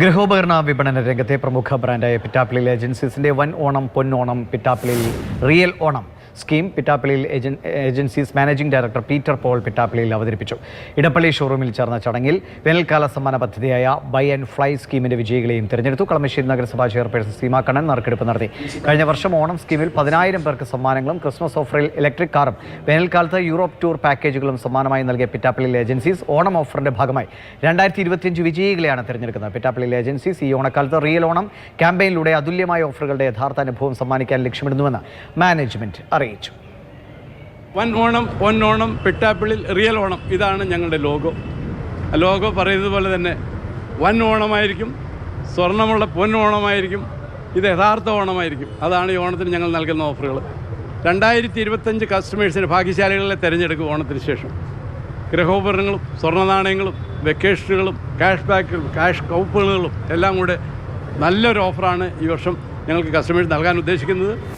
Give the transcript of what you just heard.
ഗൃഹോപകരണ വിപണന രംഗത്തെ പ്രമുഖ ബ്രാൻഡായ പിറ്റാപ്പിളിൽ ഏജൻസീസിന്റെ വൻ ഓണം പൊന്നോണം പിറ്റാപ്പിളിൽ real Onam. Scheme പിറ്റാപ്പള്ളിയിൽ agencies managing director Peter Paul പിറ്റാപ്പള്ളിയിൽ അവതരിപ്പിച്ചു. ഇടപ്പള്ളി ഷോറൂമിൽ ചേർന്ന ചടങ്ങിൽ വേനൽക്കാല സമ്മാന പദ്ധതിയായ ബൈ ആൻഡ് ഫ്ലൈ സ്കീമിന്റെ വിജയികളെയും തിരഞ്ഞെടുത്തു. കളമശ്ശേരി നഗരസഭാ ചെയർപേഴ്സൺ സീമാ കണ്ണൻ നറുക്കെടുപ്പ് നടത്തി. കഴിഞ്ഞ വർഷം ഓണം സ്കീമിൽ പതിനായിരം പേർക്ക് സമ്മാനങ്ങളും ക്രിസ്മസ് ഓഫറിൽ ഇലക്ട്രിക് കാറും വേനൽക്കാലത്ത് യൂറോപ്പ് ടൂർ പാക്കേജുകളും സമ്മാനമായി നൽകിയ പിറ്റാപ്പള്ളിയിൽ ഏജൻസീസ് ഓണം ഓഫറിന്റെ ഭാഗമായി. രണ്ടായിരത്തി ഇരുപത്തിയഞ്ച് വിജയികളെയാണ് തിരഞ്ഞെടുക്കുന്നത്. പിറ്റാപ്പള്ളിയിൽ ഏജൻസീസ് ഈ ഓണക്കാലത്ത് റിയൽ ഓണം ക്യാമ്പയിനിലൂടെ അതുല്യമായ ഓഫറുകളുടെ യഥാർത്ഥ അനുഭവം സമ്മാനിക്കാൻ ലക്ഷ്യമിടുന്നുവെന്ന് മാനേജ്മെന്റ് അറിയിച്ചു. വൻ ഓണം പൊന്നോണം പിട്ടാപ്പിളിൽ റിയൽ ഓണം ഇതാണ് ഞങ്ങളുടെ ലോഗോ. ലോഗോ പറയുന്നത് പോലെ തന്നെ വൻ ഓണമായിരിക്കും സ്വർണമുള്ള പൊന്നോണമായിരിക്കും ഇത് യഥാർത്ഥ ഓണമായിരിക്കും. അതാണ് ഈ ഓണത്തിന് ഞങ്ങൾ നൽകുന്ന ഓഫറുകൾ. രണ്ടായിരത്തി ഇരുപത്തഞ്ച് കസ്റ്റമേഴ്സിന് ഭാഗ്യശാലികളെ തിരഞ്ഞെടുക്കും ഓണത്തിന് ശേഷം ഗൃഹോപകരണങ്ങളും സ്വർണനാണയങ്ങളും വെക്കേഷനുകളും ക്യാഷ് ബാക്കുകളും ക്യാഷ് കൗപ്പുകളും എല്ലാം കൂടെ നല്ലൊരു ഓഫറാണ് ഈ വർഷം ഞങ്ങൾക്ക് കസ്റ്റമേഴ്സ് നൽകാൻ ഉദ്ദേശിക്കുന്നത്.